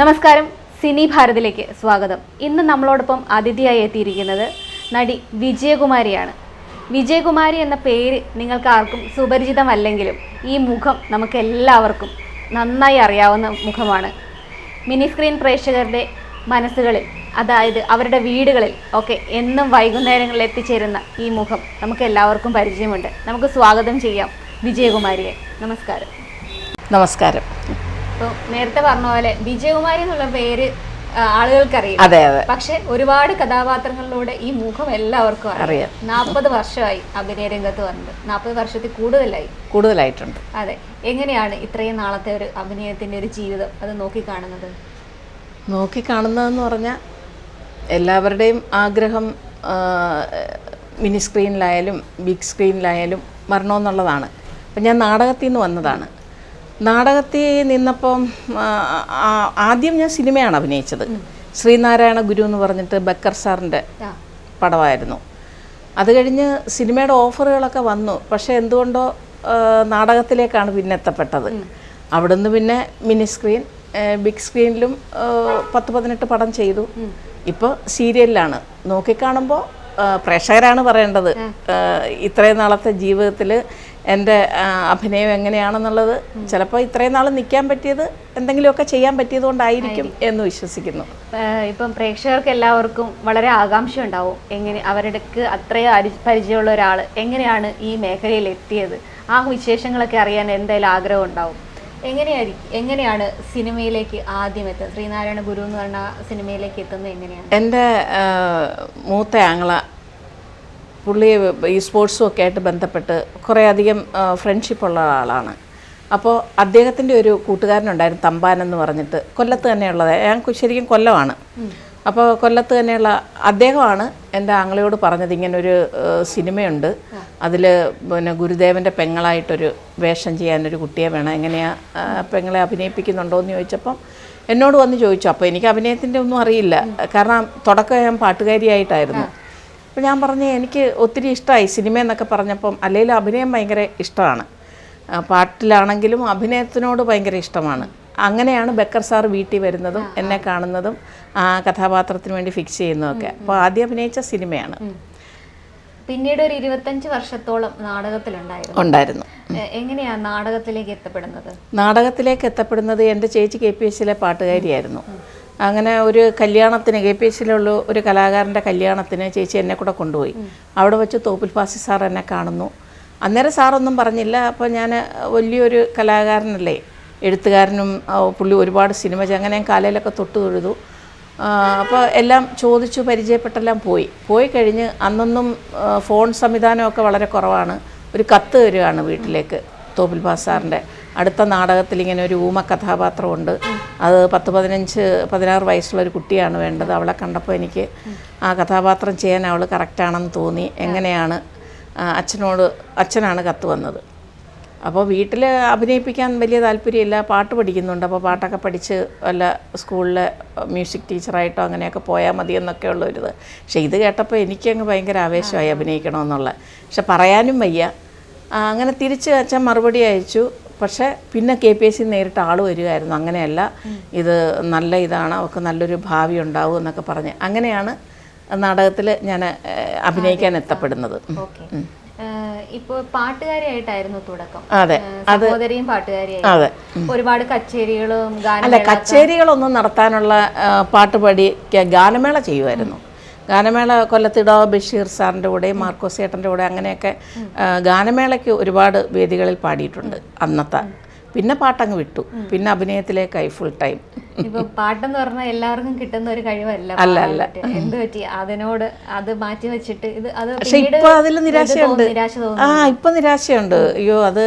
നമസ്കാരം. സിനി ഭാരതിലേക്ക് സ്വാഗതം. ഇന്ന് നമ്മളോടൊപ്പം അതിഥിയായി എത്തിയിരിക്കുന്നത് നടി വിജയകുമാരിയാണ്. വിജയകുമാരി എന്ന പേര് നിങ്ങൾക്ക് ആർക്കും സുപരിചിതമല്ലെങ്കിലും ഈ മുഖം നമുക്ക് എല്ലാവർക്കും നന്നായി അറിയാവുന്ന മുഖമാണ്. മിനി സ്ക്രീൻ പ്രേക്ഷകരുടെ മനസ്സുകളിൽ അതായത് അവരുടെ വീടുകളിൽ ഒക്കെ എന്നും വൈകുന്നേരങ്ങളിൽ എത്തിച്ചേരുന്ന ഈ മുഖം നമുക്ക് എല്ലാവർക്കും പരിചയമുണ്ട്. നമുക്ക് സ്വാഗതം ചെയ്യാം വിജയകുമാരിയെ. നമസ്കാരം. നമസ്കാരം. ഇപ്പോൾ നേരത്തെ പറഞ്ഞ പോലെ വിജയകുമാരി എന്നുള്ള പേര് ആളുകൾക്കറിയാം. അതെ അതെ. പക്ഷെ ഒരുപാട് കഥാപാത്രങ്ങളിലൂടെ ഈ മുഖം എല്ലാവർക്കും അറിയാം. നാൽപ്പത് വർഷമായി അഭിനയ രംഗത്ത് വന്നത്. നാൽപ്പത് വർഷത്തിൽ കൂടുതലായി. കൂടുതലായിട്ടുണ്ട്. അതെ. എങ്ങനെയാണ് ഇത്രയും നാളത്തെ ഒരു അഭിനയത്തിന്റെ ഒരു ജീവിതം അത് നോക്കിക്കാണുന്നത്? നോക്കിക്കാണുന്നതെന്ന് പറഞ്ഞാൽ എല്ലാവരുടെയും ആഗ്രഹം മിനി സ്ക്രീനിലായാലും ബിഗ് സ്ക്രീനിലായാലും വരണമെന്നുള്ളതാണ് അപ്പം ഞാൻ നാടകത്തിൽ നിന്ന് വന്നതാണ്. നാടകത്തിൽ നിന്നപ്പം ആദ്യം ഞാൻ സിനിമയാണ് അഭിനയിച്ചത്. ശ്രീനാരായണ ഗുരു എന്ന് പറഞ്ഞിട്ട് ബക്കർ സാറിന്റെ പടമായിരുന്നു. അത് കഴിഞ്ഞ് സിനിമയുടെ ഓഫറുകളൊക്കെ വന്നു. പക്ഷേ എന്തുകൊണ്ടോ നാടകത്തിലേക്കാണ് പിന്നെ എത്തപ്പെട്ടത്. അവിടുന്ന് പിന്നെ മിനി സ്ക്രീൻ ബിഗ് സ്ക്രീനിലും പത്ത് പതിനെട്ട് പടം ചെയ്തു. ഇപ്പോൾ സീരിയലിലാണ്. നോക്കിക്കാണുമ്പോൾ പ്രേക്ഷകരാണ് പറയേണ്ടത്. ഇത്രയും നാളത്തെ ജീവിതത്തിൽ എന്റെ അഭിനയം എങ്ങനെയാണെന്നുള്ളത് ചിലപ്പോൾ ഇത്രയും നാൾ നിൽക്കാൻ പറ്റിയത് എന്തെങ്കിലുമൊക്കെ ചെയ്യാൻ പറ്റിയത് കൊണ്ടായിരിക്കും എന്ന് വിശ്വസിക്കുന്നു. ഇപ്പം പ്രേക്ഷകർക്ക് എല്ലാവർക്കും വളരെ ആകാംക്ഷ ഉണ്ടാവും എങ്ങനെ അവരുടെ അത്രയും അരി പരിചയമുള്ള ഒരാൾ എങ്ങനെയാണ് ഈ മേഖലയിൽ എത്തിയത് ആ വിശേഷങ്ങളൊക്കെ അറിയാൻ എന്തായാലും ആഗ്രഹം ഉണ്ടാവും എങ്ങനെയായിരിക്കും എങ്ങനെയാണ് സിനിമയിലേക്ക് ആദ്യം എത്തുന്നത്? ശ്രീനാരായണ ഗുരു എന്ന് പറഞ്ഞ സിനിമയിലേക്ക് എത്തുന്നത് എങ്ങനെയാണ്? എന്റെ മൂത്ത ആങ്ങള പുള്ളി ഈ സ്പോർട്സും ഒക്കെ ആയിട്ട് ബന്ധപ്പെട്ട് കുറേ അധികം ഫ്രണ്ട്ഷിപ്പ് ഉള്ള ആളാണ്. അപ്പോൾ അദ്ദേഹത്തിന്റെ ഒരു കൂട്ടുകാരനുണ്ടായിരുന്നു തമ്പാൻ എന്ന് പറഞ്ഞിട്ട്. കൊല്ലത്ത് തന്നെയുള്ളത് ഞാൻ ശരിക്കും കൊല്ലമാണ്. അപ്പോൾ കൊല്ലത്ത് തന്നെയുള്ള അദ്ദേഹമാണ് എന്റെ ആങ്ങളയോട് പറഞ്ഞത് ഇങ്ങനൊരു സിനിമയുണ്ട്. അതിൽ പിന്നെ ഗുരുദേവന്റെ പെങ്ങളായിട്ടൊരു വേഷം ചെയ്യാനൊരു കുട്ടിയെ വേണം. എങ്ങനെയാ പെങ്ങളെ അഭിനയിപ്പിക്കുന്നുണ്ടോ എന്ന് ചോദിച്ചപ്പം എന്നോട് വന്ന് ചോദിച്ചു. അപ്പോൾ എനിക്ക് അഭിനയത്തിന്റെ ഒന്നും അറിയില്ല. കാരണം തുടക്കം ഞാൻ പാട്ടുകാരിയായിട്ടായിരുന്നു. അപ്പോൾ ഞാൻ പറഞ്ഞു എനിക്ക് ഒത്തിരി ഇഷ്ടമായി സിനിമ എന്നൊക്കെ പറഞ്ഞപ്പം അല്ലെങ്കിൽ അഭിനയം ഭയങ്കര ഇഷ്ടമാണ്. പാട്ടിലാണെങ്കിലും അഭിനയത്തിനോട് ഭയങ്കര ഇഷ്ടമാണ്. അങ്ങനെയാണ് ബക്കർ സാർ വീട്ടിൽ വരുന്നതും എന്നെ കാണുന്നതും ആ കഥാപാത്രത്തിന് വേണ്ടി ഫിക്സ് ചെയ്യുന്നതൊക്കെ. അപ്പോൾ ആദ്യം അഭിനയിച്ച സിനിമയാണ്. പിന്നീട് ഒരു ഇരുപത്തഞ്ച് വർഷത്തോളം നാടകത്തിലുണ്ടായിരുന്നു. ഉണ്ടായിരുന്നു. എങ്ങനെയാണ് എങ്ങനെയാ നാടകത്തിലേക്ക് എത്തപ്പെടുന്നത്? നാടകത്തിലേക്ക് എത്തപ്പെടുന്നത് എന്റെ ചേച്ചി കെ പി എസ് സിയിലെ പാട്ടുകാരിയായിരുന്നു. അങ്ങനെ ഒരു കല്യാണത്തിന് കെ പി എസ് സിയിലുള്ള ഒരു കലാകാരന്റെ കല്യാണത്തിന് ചേച്ചി എന്നെ കൂടെ കൊണ്ടുപോയി. അവിടെ വെച്ച് തോപ്പിൽ ഫാസി സാർ എന്നെ കാണുന്നു. അന്നേരം സാറൊന്നും പറഞ്ഞില്ല. അപ്പോൾ ഞാൻ വലിയൊരു കലാകാരനല്ലേ? എഴുത്തുകാരനും പുള്ളി ഒരുപാട് സിനിമ അങ്ങനെ കാലയിലൊക്കെ തൊട്ട് തൊഴുതു. അപ്പോൾ എല്ലാം ചോദിച്ചു പരിചയപ്പെട്ടെല്ലാം പോയി. പോയി കഴിഞ്ഞ് അന്നൊന്നും ഫോൺ സംവിധാനമൊക്കെ വളരെ കുറവാണ്. ഒരു കത്ത് വരികയാണ് വീട്ടിലേക്ക് തോപ്പിൽ ബാസാറിന്റെ അടുത്ത നാടകത്തിൽ ഇങ്ങനെ ഒരു ഊമ കഥാപാത്രമുണ്ട്. അത് പത്ത് പതിനഞ്ച് പതിനാറ് വയസ്സുള്ള ഒരു കുട്ടിയാണ് വേണ്ടത്. അവളെ കണ്ടപ്പോൾ എനിക്ക് ആ കഥാപാത്രം ചെയ്യാൻ അവൾ കറക്റ്റാണെന്ന് തോന്നി. എങ്ങനെയാണ് അച്ഛനോട് അച്ഛനാണ് കത്ത് വന്നത്. അപ്പോൾ വീട്ടിൽ അഭിനയിപ്പിക്കാൻ വലിയ താല്പര്യമില്ല. പാട്ട് പഠിക്കുന്നുണ്ട്. അപ്പോൾ പാട്ടൊക്കെ പഠിച്ച് വല്ല സ്കൂളിലെ മ്യൂസിക് ടീച്ചറായിട്ടോ അങ്ങനെയൊക്കെ പോയാൽ മതി എന്നൊക്കെ ഉള്ളൊരിത് പക്ഷേ ഇത് കേട്ടപ്പോൾ എനിക്കങ്ങ് ഭയങ്കര ആവേശമായി അഭിനയിക്കണമെന്നുള്ള. പക്ഷെ പറയാനും വയ്യ. അങ്ങനെ തിരിച്ച് അച്ഛൻ മറുപടി അയച്ചു. പക്ഷേ പിന്നെ കെ പി എസ് സി നേരിട്ട് ആൾ വരികയായിരുന്നു അങ്ങനെയല്ല. ഇത് നല്ല ഇതാണ്. അവർക്ക് നല്ലൊരു ഭാവി ഉണ്ടാവും എന്നൊക്കെ പറഞ്ഞ്. അങ്ങനെയാണ് നാടകത്തിൽ ഞാൻ അഭിനയിക്കാൻ എത്തപ്പെടുന്നത്. ഇപ്പോൾ ഇപ്പൊ പാട്ടുകാരിയായിട്ടായിരുന്നു തുടക്കം. അതെ. സഹോദരിയും പാട്ടുകാരിയായി. അതെ. ഒരുപാട് കച്ചേരികളും അല്ല കച്ചേരികളൊന്നും നടത്താനുള്ള പാട്ടുപാടി ഗാനമേള ചെയ്യുമായിരുന്നു ഗാനമേള കൊല്ലത്തിടോ ബഷീർ സാറിന്റെ കൂടെ മാർക്കോസ് ചേട്ടന്റെ കൂടെ അങ്ങനെയൊക്കെ ഗാനമേളയ്ക്ക് ഒരുപാട് വേദികളിൽ പാടിയിട്ടുണ്ട് അന്നത്തെ. പിന്നെ പാട്ടങ്ങ് വിട്ടു. പിന്നെ അഭിനയത്തിലേക്കായി ഫുൾ ടൈം ഇപ്പൊ പാട്ടെന്ന് പറഞ്ഞാൽ എല്ലാവർക്കും കിട്ടുന്ന ഒരു കഴിവല്ല. അല്ല, അല്ല. എന്ത് പറ്റി? അതിനോട് അത് മാറ്റി വെച്ചിട്ട് ഇത് അത് പക്ഷെ ഇപ്പൊ അതിൽ നിരാശയുണ്ട്. ആ ഇപ്പൊ നിരാശയുണ്ട്. അയ്യോ അത്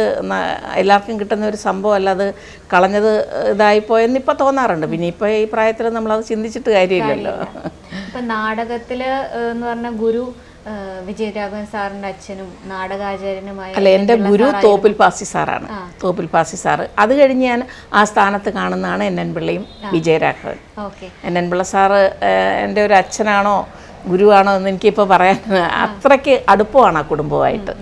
എല്ലാവർക്കും കിട്ടുന്ന ഒരു സംഭവം അല്ല അത് കളഞ്ഞത് ഇതായി പോയെന്ന് ഇപ്പൊ തോന്നാറുണ്ട്. പിന്നെ ഇപ്പൊ ഈ പ്രായത്തിൽ നമ്മളത് ചിന്തിച്ചിട്ട് കാര്യമില്ലല്ലോ. ഇപ്പൊ നാടകത്തിൽ എന്ന് പറഞ്ഞ ഗുരു വിജയരാഘവൻ സാറിന്റെ അച്ഛനും നാടകാചാര്യനുമായി അല്ല എന്റെ ഗുരു തോപ്പിൽ പാസി സാറാണ്. തോപ്പിൽ പാസി സാറ്. അത് കഴിഞ്ഞ് ഞാൻ ആ സ്ഥാനത്ത് കാണുന്നതാണ് N N പിള്ളയും Vijayaraghavan. Okay. N N Pillai sir എന്റെ ഒരു അച്ഛനാണോ ഗുരുവാണോ എന്ന് എനിക്കിപ്പോൾ പറയാൻ അത്രയ്ക്ക് അടുപ്പമാണ് ആ കുടുംബമായിട്ട്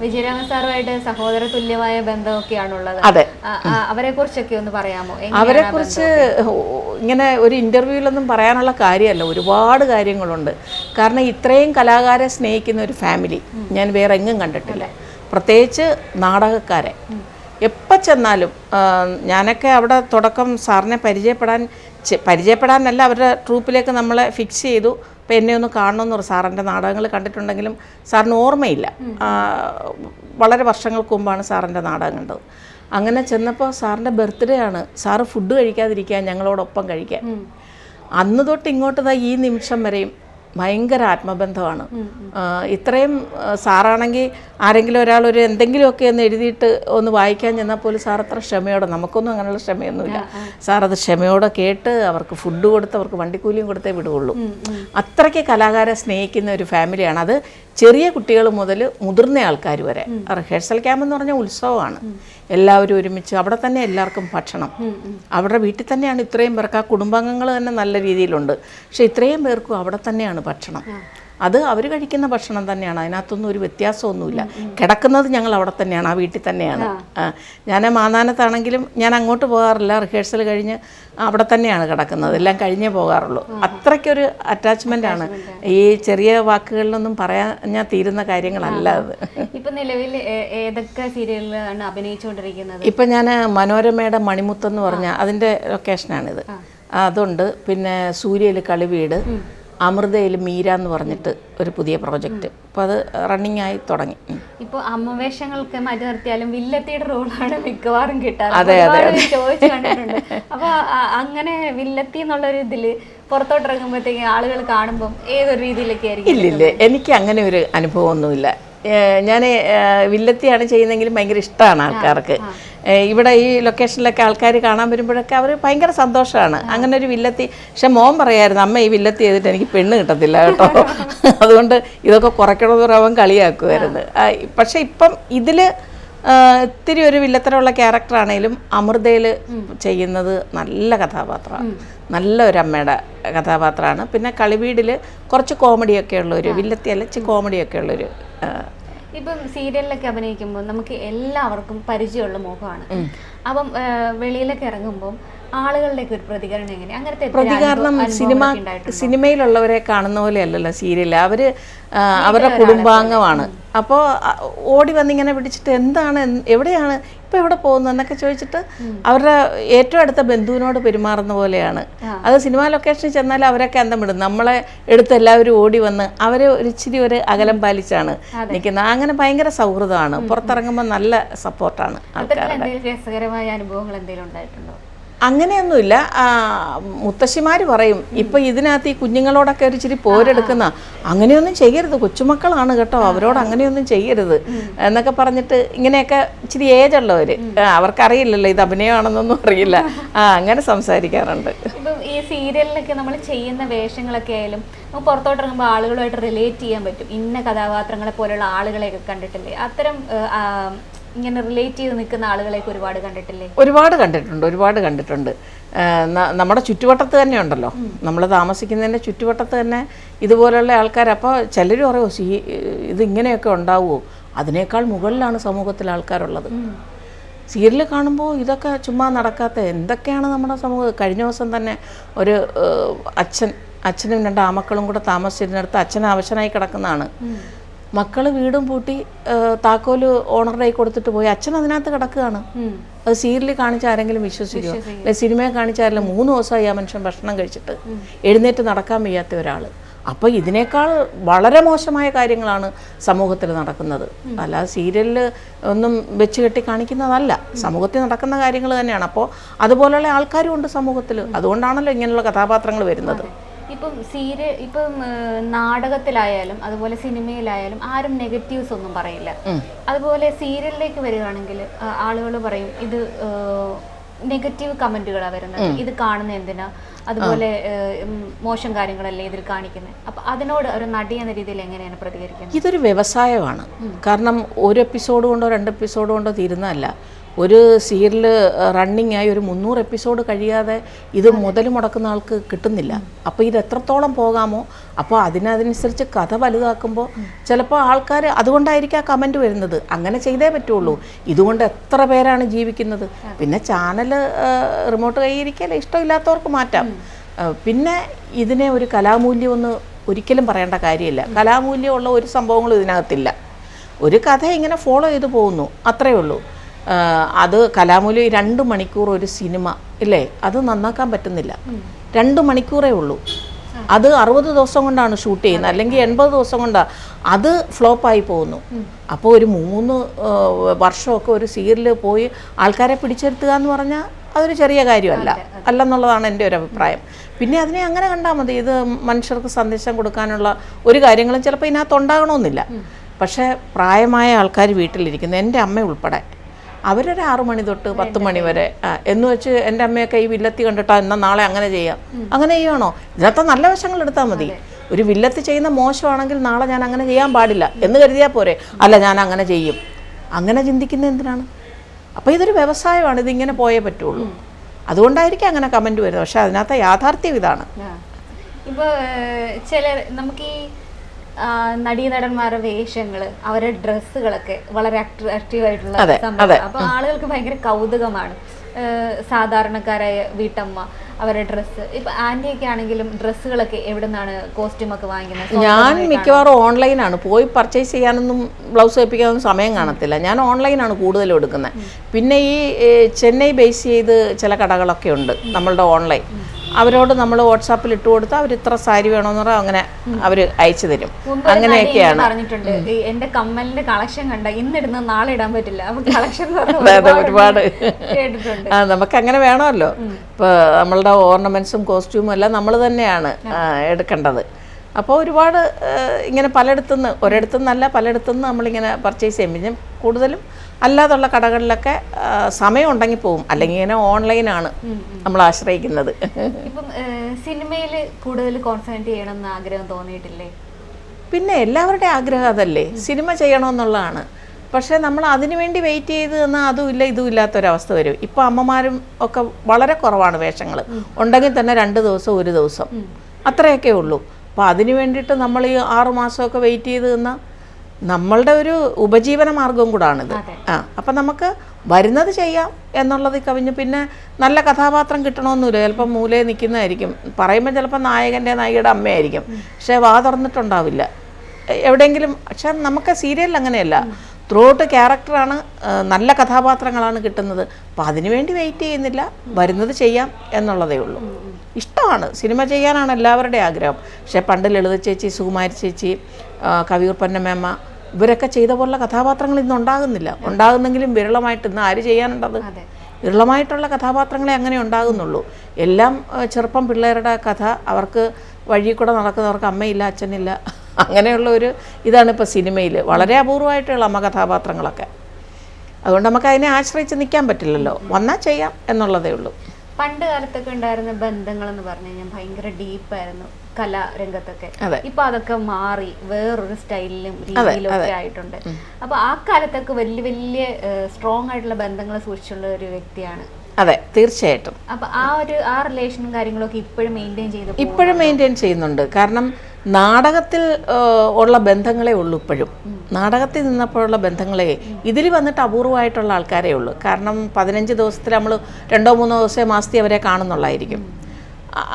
വിജയരാമൻ സാറുമായിട്ട് സഹോദര തുല്യമായ ബന്ധമൊക്കെയാണുള്ളത്. അതെ. അവരെ കുറിച്ചൊക്കെ ഒന്ന് പറയാമോ? അവരെ കുറിച്ച് ഇങ്ങനെ ഒരു ഇന്റർവ്യൂവിലൊന്നും പറയാനുള്ള കാര്യമല്ല. ഒരുപാട് കാര്യങ്ങളുണ്ട്. കാരണം ഇത്രയും കലാകാരെ സ്നേഹിക്കുന്ന ഒരു ഫാമിലി ഞാൻ വേറെ എങ്ങും കണ്ടിട്ടില്ല. പ്രത്യേകിച്ച് നാടകക്കാരെ. എപ്പോൾ ചെന്നാലും ഞാനൊക്കെ അവിടെ തുടക്കം സാറിനെ പരിചയപ്പെടാൻ പരിചയപ്പെടാനല്ല അവരുടെ ട്രൂപ്പിലേക്ക് നമ്മളെ ഫിക്സ് ചെയ്തു. അപ്പോൾ എന്നെ ഒന്ന് കാണണമെന്ന് പറഞ്ഞു സാറിന്റെ നാടകങ്ങൾ കണ്ടിട്ടുണ്ടെങ്കിലും സാറിന് ഓർമ്മയില്ല. വളരെ വർഷങ്ങൾക്ക് മുമ്പാണ് സാറിന്റെ നാടകം കണ്ടത്. അങ്ങനെ ചെന്നപ്പോൾ സാറിന്റെ ബർത്ത്ഡേ ആണ്. സാറ് ഫുഡ് കഴിക്കാതിരിക്കാൻ ഞങ്ങളോടൊപ്പം കഴിക്കാൻ. അന്ന് തൊട്ട് ഇങ്ങോട്ട് ഈ നിമിഷം വരെയും ഭയങ്കര ആത്മബന്ധമാണ്. ഇത്രയും സാറാണെങ്കിൽ ആരെങ്കിലും ഒരാൾ ഒരു എന്തെങ്കിലുമൊക്കെ ഒന്ന് എഴുതിയിട്ട് ഒന്ന് വായിക്കാൻ ചെന്നാൽ പോലും സാർ അത്ര ക്ഷമയോടെ നമുക്കൊന്നും അങ്ങനെയുള്ള ക്ഷമയൊന്നുമില്ല. സാർ അത് ക്ഷമയോടെ കേട്ട് അവർക്ക് ഫുഡ് കൊടുത്ത് അവർക്ക് വണ്ടിക്കൂലിയും കൊടുത്തേ വിടുകയുള്ളൂ. അത്രയ്ക്ക് കലാകാരെ സ്നേഹിക്കുന്ന ഒരു ഫാമിലിയാണ്. അത് ചെറിയ കുട്ടികൾ മുതൽ മുതിർന്ന ആൾക്കാർ വരെ. റിഹേഴ്സൽ ക്യാമ്പ് എന്ന് പറഞ്ഞാൽ ഉത്സവമാണ്. എല്ലാവരും ഒരുമിച്ച് അവിടെ തന്നെ എല്ലാവർക്കും ഭക്ഷണം. അവിടെ വീട്ടിൽ തന്നെയാണ് ഇത്രയും പേർക്ക് ആ കുടുംബാംഗങ്ങൾ തന്നെ നല്ല രീതിയിലുണ്ട്. പക്ഷെ ഇത്രയും പേർക്കും അവിടെ തന്നെയാണ് ഭക്ഷണം. അത് അവർ കഴിക്കുന്ന ഭക്ഷണം തന്നെയാണ്. അതിനകത്തൊന്നും ഒരു വ്യത്യാസമൊന്നുമില്ല. കിടക്കുന്നത് ഞങ്ങൾ അവിടെ തന്നെയാണ് ആ വീട്ടിൽ തന്നെയാണ്. ആ, ഞാൻ മാന്നാനത്താണെങ്കിലും ഞാൻ അങ്ങോട്ട് പോകാറില്ല. റിഹേഴ്സൽ കഴിഞ്ഞ് അവിടെ തന്നെയാണ് കിടക്കുന്നത്. എല്ലാം കഴിഞ്ഞേ പോകാറുള്ളൂ. അത്രയ്ക്കൊരു അറ്റാച്ച്മെന്റ് ആണ്. ഈ ചെറിയ വാക്കുകളിലൊന്നും പറയാൻ ഞാൻ തീരുന്ന കാര്യങ്ങളല്ല അത്. ഇപ്പം നിലവിൽ ഏതൊക്കെ സീരിയലിലാണ് അഭിനയിച്ചുകൊണ്ടിരിക്കുന്നത്? ഇപ്പം ഞാൻ മനോരമയുടെ മണിമുത്തെന്ന് പറഞ്ഞ അതിന്റെ ലൊക്കേഷനാണിത് അതുണ്ട്. പിന്നെ സൂര്യയിൽ കളിവീട്. അമൃതയിൽ മീര എന്ന് പറഞ്ഞിട്ട് ഒരു പുതിയ പ്രോജക്റ്റ് അപ്പോൾ അത് റണ്ണിങ് ആയി തുടങ്ങി. ഇപ്പോൾ ഇപ്പൊ അമ്മവേഷങ്ങൾക്ക് മാറ്റി നിർത്തിയാലും വില്ലത്തിയുടെ റോളാണ് മിക്കവാറും കിട്ടാറ്. അതെ അതെ ചോദിച്ചു കണ്ടിട്ടുണ്ട്. അപ്പോൾ അങ്ങനെ വില്ലത്തി എന്നുള്ളൊരു ഇതിൽ പുറത്തോട്ട് ഇറങ്ങുമ്പോഴത്തേക്ക് ആളുകൾ കാണുമ്പം ഏതൊരു രീതിയിലൊക്കെ ആയിരിക്കും ഇല്ലില്ല എനിക്ക് അങ്ങനെ ഒരു അനുഭവമൊന്നുമില്ല. ഞാൻ വില്ലത്തിയാണ് ചെയ്യുന്നതെങ്കിലും ഭയങ്കര ഇഷ്ടമാണ് ആൾക്കാർക്ക്. ഇവിടെ ഈ ലൊക്കേഷനിലൊക്കെ ആൾക്കാർ കാണാൻ വരുമ്പോഴൊക്കെ അവർ ഭയങ്കര സന്തോഷമാണ് അങ്ങനെ ഒരു വില്ലത്തി പക്ഷെ മോൻ പറയായിരുന്നു അമ്മ ഈ വില്ലത്തി ചെയ്തിട്ട് എനിക്ക് പെണ്ണ് കിട്ടത്തില്ല കേട്ടോ. അതുകൊണ്ട് ഇതൊക്കെ കുറയ്ക്കണമെന്ന് പറയാൻ അവൻ കളിയാക്കുമായിരുന്നു പക്ഷേ ഇപ്പം ഇതിൽ ഇത്തിരി ഒരു വില്ലത്തരമുള്ള ക്യാരക്ടറാണേലും അമൃതയിൽ ചെയ്യുന്നത് നല്ല കഥാപാത്രമാണ് നല്ല ഒരു അമ്മയുടെ കഥാപാത്രമാണ് പിന്നെ കളിവീടിൽ കുറച്ച് കോമഡിയൊക്കെ ഉള്ളൊരു വില്ലത്തിയല്ല കോമഡിയൊക്കെ ഉള്ളൊരു ഇപ്പം സീരിയലിലൊക്കെ അഭിനയിക്കുമ്പോൾ നമുക്ക് എല്ലാവർക്കും പരിചയമുള്ള മുഖമാണ്. അപ്പം വെളിയിലൊക്കെ ഇറങ്ങുമ്പോൾ ആളുകളുടെയൊക്കെ ഒരു പ്രതികരണം എങ്ങനെ? അങ്ങനത്തെ പ്രതികരണം സിനിമ സിനിമയിലുള്ളവരെ കാണുന്ന പോലെ അല്ലല്ലോ സീരിയൽ അവർ അവരുടെ കുടുംബാംഗമാണ്. അപ്പോൾ ഓടി വന്നിങ്ങനെ പിടിച്ചിട്ട് എന്താണ് എവിടെയാണ് ഇപ്പം എവിടെ പോകുന്നു എന്നൊക്കെ ചോദിച്ചിട്ട് അവരുടെ ഏറ്റവും അടുത്ത ബന്ധുവിനോട് പെരുമാറുന്ന പോലെയാണ്. അത് സിനിമാ ലൊക്കേഷനിൽ ചെന്നാൽ അവരൊക്കെ അന്തം വിടും നമ്മളെ എടുത്ത് എല്ലാവരും ഓടി വന്ന് അവർ ഒരിച്ചിരി ഒരു അകലം പാലിച്ചാണ് നിൽക്കുന്നത്. അങ്ങനെ ഭയങ്കര സൗഹൃദമാണ്. പുറത്തിറങ്ങുമ്പോൾ നല്ല സപ്പോർട്ടാണ് ആൾക്കാരുടെ. രസകരമായ അനുഭവങ്ങൾ എന്തെങ്കിലും ഉണ്ടായിട്ടുണ്ടോ? അങ്ങനെയൊന്നുമില്ല. മുത്തശ്ശിമാർ പറയും ഇപ്പം ഇതിനകത്ത് ഈ കുഞ്ഞുങ്ങളോടൊക്കെ ഒരു ഇച്ചിരി പോരെടുക്കുന്ന അങ്ങനെയൊന്നും ചെയ്യരുത്. കൊച്ചുമക്കളാണ് കേട്ടോ. അവരോട് അങ്ങനെയൊന്നും ചെയ്യരുത്. എന്നൊക്കെ പറഞ്ഞിട്ട് ഇങ്ങനെയൊക്കെ ഇച്ചിരി ഏജ് ഉള്ളവര്. അവർക്കറിയില്ലല്ലോ ഇത് അഭിനയമാണെന്നൊന്നും അറിയില്ല. ആ അങ്ങനെ സംസാരിക്കാറുണ്ട്. ഇപ്പം ഈ സീരിയലിലൊക്കെ നമ്മൾ ചെയ്യുന്ന വേഷങ്ങളൊക്കെ ആയാലും നമുക്ക് പുറത്തോട്ട് ഇറങ്ങുമ്പോൾ ആളുകളുമായിട്ട് റിലേറ്റ് ചെയ്യാൻ പറ്റും. ഇന്ന കഥാപാത്രങ്ങളെ പോലെയുള്ള ആളുകളെയൊക്കെ കണ്ടിട്ടില്ലേ? അത്തരം ഇങ്ങനെ റിലേറ്റ് ചെയ്ത് നിൽക്കുന്ന ആളുകളെയൊക്കെ ഒരുപാട് കണ്ടിട്ടില്ലേ? ഒരുപാട് കണ്ടിട്ടുണ്ട് ഒരുപാട് കണ്ടിട്ടുണ്ട്. നമ്മുടെ ചുറ്റുവട്ടത്ത് തന്നെ ഉണ്ടല്ലോ. നമ്മൾ താമസിക്കുന്നതിന്റെ ചുറ്റുവട്ടത്ത് തന്നെ ഇതുപോലെയുള്ള ആൾക്കാർ അപ്പോൾ ചിലർ പറയുമോ സീ ഇതിങ്ങനെയൊക്കെ ഉണ്ടാവുമോ അതിനേക്കാൾ മുകളിലാണ് സമൂഹത്തിൽ ആൾക്കാരുള്ളത്. സീരിയൽ കാണുമ്പോൾ ഇതൊക്കെ ചുമ്മാ നടക്കാത്ത എന്തൊക്കെയാണ് നമ്മുടെ സമൂഹം? കഴിഞ്ഞ ദിവസം തന്നെ ഒരു അച്ഛൻ അച്ഛനും രണ്ട് ആമക്കളും കൂടെ താമസിച്ചിരുന്നിടത്ത് അച്ഛൻ അവശനായി കിടക്കുന്നതാണ്. മക്കൾ വീടും പൂട്ടി താക്കോൽ താക്കോൽ ഓണറുടെ കൈ കൊടുത്തിട്ട് പോയി. അച്ഛൻ അതിനകത്ത് കിടക്കുകയാണ്. അത് സീരിയലിൽ കാണിച്ച ആരെങ്കിലും വിശ്വസിക്കുമോ അല്ലെ സിനിമയെ കാണിച്ചാലും മൂന്ന് ദിവസമായി ആ മനുഷ്യൻ ഭക്ഷണം കഴിച്ചിട്ട് എഴുന്നേറ്റ് നടക്കാൻ വയ്യാത്ത ഒരാൾ അപ്പോൾ ഇതിനേക്കാൾ വളരെ മോശമായ കാര്യങ്ങളാണ് സമൂഹത്തിൽ നടക്കുന്നത്. അല്ലാതെ സീരിയലിൽ ഒന്നും വെച്ച് കെട്ടി കാണിക്കുന്നതല്ല. സമൂഹത്തിൽ നടക്കുന്ന കാര്യങ്ങൾ തന്നെയാണ്. അപ്പോൾ അതുപോലെയുള്ള ആൾക്കാരും ഉണ്ട് സമൂഹത്തിൽ. അതുകൊണ്ടാണല്ലോ ഇങ്ങനെയുള്ള കഥാപാത്രങ്ങൾ വരുന്നത്. ഇപ്പം സീരിയൽ ഇപ്പം നാടകത്തിലായാലും അതുപോലെ സിനിമയിലായാലും ആരും നെഗറ്റീവ്സ് ഒന്നും പറയില്ല. അതുപോലെ സീരിയലിലേക്ക് വരികയാണെങ്കിൽ ആളുകൾ പറയും ഇത് നെഗറ്റീവ് കമന്റുകളാണ് വരുന്നത്. ഇത് കാണുന്ന എന്തിനാ? അതുപോലെ മോശം കാര്യങ്ങളല്ലേ ഇതിൽ കാണിക്കുന്നത് അപ്പൊ അതിനോട് ഒരു നടി എന്ന രീതിയിൽ എങ്ങനെയാണ് പ്രതികരിക്കുന്നത്? ഇതൊരു വ്യവസായമാണ്. കാരണം ഒരു എപ്പിസോഡ് കൊണ്ടോ രണ്ട് എപ്പിസോഡ് കൊണ്ടോ തീരുന്നതല്ല. ഒരു സീരിയൽ റണ്ണിങ് ആയി ഒരു മുന്നൂറ് എപ്പിസോഡ് കഴിയാതെ ഇത് മുതൽ മുടക്കുന്ന ആൾക്ക് കിട്ടുന്നില്ല. അപ്പോൾ ഇത് എത്രത്തോളം പോകാമോ അപ്പോൾ അതിനനുസരിച്ച് കഥ വലുതാക്കുമ്പോൾ ചിലപ്പോൾ ആൾക്കാർ അതുകൊണ്ടായിരിക്കും ആ കമന്റ് വരുന്നത്. അങ്ങനെ ചെയ്തേ പറ്റുള്ളൂ. ഇതുകൊണ്ട് എത്ര പേരാണ് ജീവിക്കുന്നത്? പിന്നെ ചാനൽ റിമോട്ട് കൈയിരിക്കാൻ ഇഷ്ടമില്ലാത്തവർക്ക് മാറ്റാം. പിന്നെ ഇതിനെ ഒരു കലാമൂല്യം ഒന്ന് ഒരിക്കലും പറയേണ്ട കാര്യമില്ല. കലാമൂല്യമുള്ള ഒരു സംഭവങ്ങളും ഇതിനകത്തില്ല. ഒരു കഥ ഇങ്ങനെ ഫോളോ ചെയ്ത് പോകുന്നു. അത്രയേ ഉള്ളൂ. അത് കലാമൂല്യം രണ്ട് മണിക്കൂർ ഒരു സിനിമ ഇല്ലേ? അത് നന്നാക്കാൻ പറ്റുന്നില്ല. രണ്ട് മണിക്കൂറേ ഉള്ളൂ. അത് അറുപത് ദിവസം കൊണ്ടാണ് ഷൂട്ട് ചെയ്യുന്നത്. അല്ലെങ്കിൽ എൺപത് ദിവസം കൊണ്ടാണ് അത് ഫ്ലോപ്പായി പോകുന്നു. അപ്പോൾ ഒരു മൂന്ന് വർഷമൊക്കെ ഒരു സീരിയൽ പോയി ആൾക്കാരെ പിടിച്ചെടുത്തുക എന്ന് പറഞ്ഞാൽ അതൊരു ചെറിയ കാര്യമല്ല. അല്ലെന്നുള്ളതാണ് എന്റെ ഒരു അഭിപ്രായം. പിന്നെ അതിനെ അങ്ങനെ കണ്ടാൽ മതി. ഇത് മനുഷ്യർക്ക് സന്ദേശം കൊടുക്കാനുള്ള ഒരു കാര്യങ്ങളും ചിലപ്പോൾ ഇതിനകത്ത് ഉണ്ടാകണമെന്നില്ല. പക്ഷേ പ്രായമായ ആൾക്കാർ വീട്ടിലിരിക്കുന്നു. എന്റെ അമ്മ ഉൾപ്പെടെ. അവരൊരു ആറു മണി തൊട്ട് പത്ത് മണി വരെ എന്ന് വെച്ച് എന്റെ അമ്മയൊക്കെ ഈ വില്ലത്തി കണ്ടിട്ടാ എന്നാൽ നാളെ അങ്ങനെ ചെയ്യാം. അങ്ങനെ ചെയ്യണോ ഇതിനകത്ത് നല്ല വശങ്ങൾ എടുത്താൽ മതി. ഒരു വില്ലത്തി ചെയ്യുന്ന മോശമാണെങ്കിൽ നാളെ ഞാൻ അങ്ങനെ ചെയ്യാൻ പാടില്ല എന്ന് കരുതിയാൽ പോരെ. അല്ല ഞാൻ അങ്ങനെ ചെയ്യും. അങ്ങനെ ചിന്തിക്കുന്ന എന്തിനാണ്? അപ്പോൾ ഇതൊരു വ്യവസായമാണ് ഇതിങ്ങനെ പോയേ പറ്റുള്ളൂ. അതുകൊണ്ടായിരിക്കും അങ്ങനെ കമന്റ് വരുന്നത്. പക്ഷേ അതിനകത്ത് യാഥാർത്ഥ്യം ഇതാണ്. ഇപ്പോൾ ചില നമുക്ക് ഈ നടീനടന്മാരുടെ വേഷങ്ങൾ അവരുടെ ഡ്രസ്സുകളൊക്കെ വളരെ അട്രാക്റ്റീവ് ആയിട്ടുള്ള സംഭവം അപ്പൊ ആളുകൾക്ക് ഭയങ്കര കൗതുകമാണ്. സാധാരണക്കാരായ വീട്ടമ്മ അവരുടെ ഡ്രസ്സ്. ഇപ്പൊ ആന്റിയൊക്കെ ആണെങ്കിലും ഡ്രസ്സുകളൊക്കെ എവിടെ നിന്നാണ് കോസ്റ്റ്യൂം ഒക്കെ വാങ്ങിക്കുന്നത്? ഞാൻ മിക്കവാറും ഓൺലൈനാണ് പോയി പർച്ചേസ് ചെയ്യാനൊന്നും ബ്ലൗസ് തയ്പ്പിക്കാനൊന്നും സമയം കാണത്തില്ല. ഞാൻ ഓൺലൈനാണ് കൂടുതലും എടുക്കുന്നത്. പിന്നെ ഈ ചെന്നൈ ബേസ് ചെയ്ത് ചില കടകളൊക്കെ ഉണ്ട് നമ്മളുടെ ഓൺലൈൻ അവരോട് നമ്മൾ വാട്സാപ്പിൽ ഇട്ട് കൊടുത്താൽ അവർ ഇത്ര സാരി വേണമെന്ന് പറഞ്ഞാൽ അങ്ങനെ അവർ അയച്ചു തരും. അങ്ങനെയൊക്കെയാണ്. പറഞ്ഞിട്ടുണ്ട്. "ഈ എന്റെ കമ്മലിന്റെ കളക്ഷൻ കണ്ട ഇന്നിടുന്ന നാളെ ഇടാൻ പറ്റില്ല. കളക്ഷൻ ഒരുപാട്. ആ നമുക്ക് അങ്ങനെ വേണമല്ലോ ഇപ്പോൾ നമ്മളുടെ ഓർണമെന്റ്സും കോസ്റ്റ്യൂമും എല്ലാം നമ്മൾ തന്നെയാണ് എടുക്കേണ്ടത്. അപ്പോൾ ഒരുപാട് ഇങ്ങനെ പലയിടത്തുനിന്ന് ഒരിടത്തുനിന്നല്ല പലയിടത്തുനിന്ന് നമ്മളിങ്ങനെ പർച്ചേസ് ചെയ്യും പിന്നെ കൂടുതലും അല്ലാതുള്ള കടകളിലൊക്കെ സമയം ഉണ്ടെങ്കിൽ പോകും അല്ലെങ്കിൽ ഇങ്ങനെ ഓൺലൈനാണ് നമ്മൾ ആശ്രയിക്കുന്നത്. ഇപ്പം സിനിമയിൽ കൂടുതൽ കോൺസെൻട്രേറ്റ് ചെയ്യണം എന്ന് ആഗ്രഹം തോന്നിയിട്ടില്ലേ? പിന്നെ എല്ലാവരുടെയും ആഗ്രഹം അതല്ലേ. സിനിമ ചെയ്യണമെന്നുള്ളതാണ്. പക്ഷേ നമ്മൾ അതിനു വേണ്ടി വെയിറ്റ് ചെയ്ത് എന്നാൽ അതും ഇല്ല ഇതും ഇല്ലാത്തൊരവസ്ഥ വരും. ഇപ്പോൾ അമ്മമാരും ഒക്കെ വളരെ കുറവാണ് വേഷങ്ങൾ ഉണ്ടെങ്കിൽ തന്നെ രണ്ട് ദിവസം ഒരു ദിവസം. അത്രയൊക്കെ ഉള്ളൂ. അപ്പോൾ അതിന് വേണ്ടിയിട്ട് നമ്മൾ ഈ ആറു മാസമൊക്കെ വെയിറ്റ് ചെയ്ത് നിന്നാൽ നമ്മളുടെ ഒരു ഉപജീവന മാർഗവും കൂടാണിത്. ആ അപ്പം നമുക്ക് വരുന്നത് ചെയ്യാം എന്നുള്ളത് കവിഞ്ഞ് പിന്നെ നല്ല കഥാപാത്രം കിട്ടണമെന്നില്ല ചിലപ്പോൾ മൂലയിൽ നിൽക്കുന്നതായിരിക്കും. പറയുമ്പോൾ ചിലപ്പോൾ നായകന്റെ നായികയുടെ അമ്മയായിരിക്കും. പക്ഷേ വാ തുറന്നിട്ടുണ്ടാവില്ല. എവിടെയെങ്കിലും പക്ഷെ നമുക്ക് സീരിയലിൽ അങ്ങനെയല്ല. ത്രൂ ഔട്ട് ക്യാരക്ടറാണ് നല്ല കഥാപാത്രങ്ങളാണ് കിട്ടുന്നത്. അപ്പം അതിനുവേണ്ടി വെയിറ്റ് ചെയ്യുന്നില്ല. വരുന്നത് ചെയ്യാം എന്നുള്ളതേ ഉള്ളൂ. ഇഷ്ടമാണ്. സിനിമ ചെയ്യാനാണ് എല്ലാവരുടെയും ആഗ്രഹം. പക്ഷേ പണ്ട് ലളിത ചേച്ചി സുകുമാരി ചേച്ചി കവിയൂർ പൊന്നമേമ്മ ഇവരൊക്കെ ചെയ്ത പോലുള്ള കഥാപാത്രങ്ങൾ ഇന്ന് ഉണ്ടാകുന്നില്ല. ഉണ്ടാകുന്നെങ്കിലും വിരളമായിട്ട് ഇന്ന് ആര് ചെയ്യാനുണ്ടത്? വിരളമായിട്ടുള്ള കഥാപാത്രങ്ങളെ അങ്ങനെ ഉണ്ടാകുന്നുള്ളൂ. എല്ലാം ചെറുപ്പം പിള്ളേരുടെ കഥ അവർക്ക് വഴി കൂടെ നടക്കുന്നവർക്ക് അമ്മയില്ല അച്ഛനില്ല അങ്ങനെയുള്ള ഒരു ഇതാണ് ഇപ്പോൾ സിനിമയിൽ വളരെ അപൂർവമായിട്ടുള്ള അമ്മ കഥാപാത്രങ്ങളൊക്കെ. അതുകൊണ്ട് നമുക്ക് അതിനെ ആശ്രയിച്ച് നിൽക്കാൻ പറ്റില്ലല്ലോ. വന്നാൽ ചെയ്യാം എന്നുള്ളതേ ഉള്ളൂ. പണ്ട് കാലത്തൊക്കെ ഉണ്ടായിരുന്ന ബന്ധങ്ങൾ എന്ന് പറഞ്ഞു കഴിഞ്ഞാൽ ഭയങ്കര ഡീപ്പായിരുന്നു കലാരംഗത്തൊക്കെ രംഗത്തൊക്കെ. ഇപ്പൊ അതൊക്കെ മാറി വേറൊരു സ്റ്റൈലിലും രീതിയിലും ഒക്കെ ആയിട്ടുണ്ട്. അപ്പൊ ആ കാലത്തൊക്കെ വലിയ വലിയ സ്ട്രോങ് ആയിട്ടുള്ള ബന്ധങ്ങൾ സൂക്ഷിച്ചുള്ള ഒരു വ്യക്തിയാണ്. അതെ തീർച്ചയായിട്ടും. അപ്പൊ ആ ഒരു ആ റിലേഷനും കാര്യങ്ങളൊക്കെ ഇപ്പോഴും മെയിന്റെയിൻ ചെയ്ത്. ഇപ്പോഴും മെയിന്റെയിൻ ചെയ്യുന്നുണ്ട്. കാരണം നാടകത്തിൽ ഉള്ള ബന്ധങ്ങളെ ഉള്ളൂ ഇപ്പോഴും. നാടകത്തിൽ നിന്നപ്പോഴുള്ള ബന്ധങ്ങളെ ഇതിൽ വന്നിട്ട് അപൂർവമായിട്ടുള്ള ആൾക്കാരേ ഉള്ളൂ. കാരണം പതിനഞ്ച് ദിവസത്തിൽ നമ്മൾ രണ്ടോ മൂന്നോ ദിവസമേ മാസത്തിൽ അവരെ കാണുന്നുള്ളായിരിക്കും.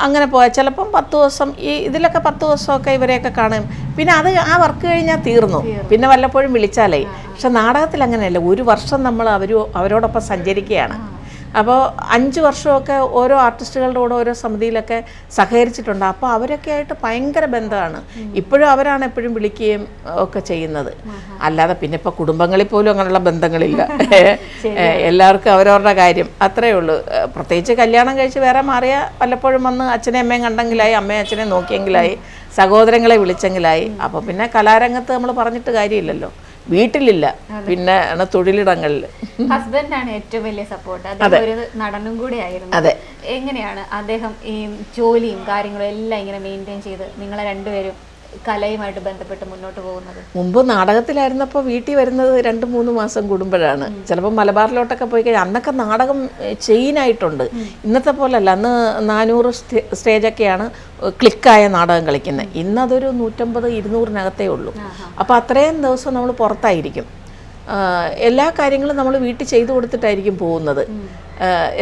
അങ്ങനെ പോയാൽ ചിലപ്പം പത്ത് ദിവസം ഈ ഇതിലൊക്കെ പത്ത് ദിവസമൊക്കെ ഇവരെയൊക്കെ കാണും. പിന്നെ അത് ആ വർക്ക് കഴിഞ്ഞാൽ തീർന്നു. പിന്നെ വല്ലപ്പോഴും വിളിച്ചാലേ. പക്ഷെ നാടകത്തിൽ അങ്ങനെയല്ല. ഒരു വർഷം നമ്മൾ അവർ അവരോടൊപ്പം സഞ്ചരിക്കുകയാണ്. അപ്പോൾ അഞ്ച് വർഷമൊക്കെ ഓരോ ആർട്ടിസ്റ്റുകളുടെ കൂടെ ഓരോ സമിതിയിലൊക്കെ സഹകരിച്ചിട്ടുണ്ട്. അപ്പോൾ അവരൊക്കെ ആയിട്ട് ഭയങ്കര ബന്ധമാണ്. ഇപ്പോഴും അവരാണ് എപ്പോഴും വിളിക്കുകയും ഒക്കെ ചെയ്യുന്നത്. അല്ലാതെ പിന്നെ ഇപ്പോൾ കുടുംബങ്ങളിൽ പോലും അങ്ങനെയുള്ള ബന്ധങ്ങളില്ല. എല്ലാവർക്കും അവരവരുടെ കാര്യം. അത്രയേ ഉള്ളൂ. പ്രത്യേകിച്ച് കല്യാണം കഴിച്ച് വേറെ മാറിയ പലപ്പോഴും വന്ന് അച്ഛനെ അമ്മയും കണ്ടെങ്കിലായി അമ്മയും അച്ഛനെ നോക്കിയെങ്കിലായി സഹോദരങ്ങളെ വിളിച്ചെങ്കിലായി. അപ്പോൾ പിന്നെ കലാരംഗത്ത് നമ്മൾ പറഞ്ഞിട്ട് കാര്യമില്ലല്ലോ. വീട്ടിലില്ല. പിന്നെ ആണ് തൊഴിലിടങ്ങളിൽ. ഹസ്ബൻഡാണ് ഏറ്റവും വലിയ സപ്പോർട്ട് അദ്ദേഹം ഒരു നടനും കൂടി ആയിരുന്നു അതെ. എങ്ങനെയാണ് അദ്ദേഹം ഈ ജോലിയും കാര്യങ്ങളും എല്ലാം ഇങ്ങനെ മെയിന്റെയിൻ ചെയ്ത് നിങ്ങളെ രണ്ടുപേരും കലയുമായിട്ട് ബന്ധപ്പെട്ട് മുന്നോട്ട് പോകുന്നത്? മുമ്പ് നാടകത്തിലായിരുന്നപ്പോൾ വീട്ടിൽ വരുന്നത് രണ്ട് മൂന്ന് മാസം കൂടുമ്പോഴാണ്. ചിലപ്പോൾ മലബാറിലോട്ടൊക്കെ പോയി കഴിഞ്ഞാൽ അന്നൊക്കെ നാടകം ചെയിനായിട്ടുണ്ട്. ഇന്നത്തെ പോലല്ല. അന്ന് നാനൂറ് സ്റ്റേ- സ്റ്റേജൊക്കെയാണ് ക്ലിക്കായ നാടകം കളിക്കുന്നത്. ഇന്നതൊരു നൂറ്റമ്പത് ഇരുന്നൂറിനകത്തേ ഉള്ളൂ. അപ്പോൾ അത്രയും ദിവസം നമ്മൾ പുറത്തായിരിക്കും. എല്ലാ കാര്യങ്ങളും നമ്മൾ വീട്ടിൽ ചെയ്തു കൊടുത്തിട്ടായിരിക്കും പോകുന്നത്.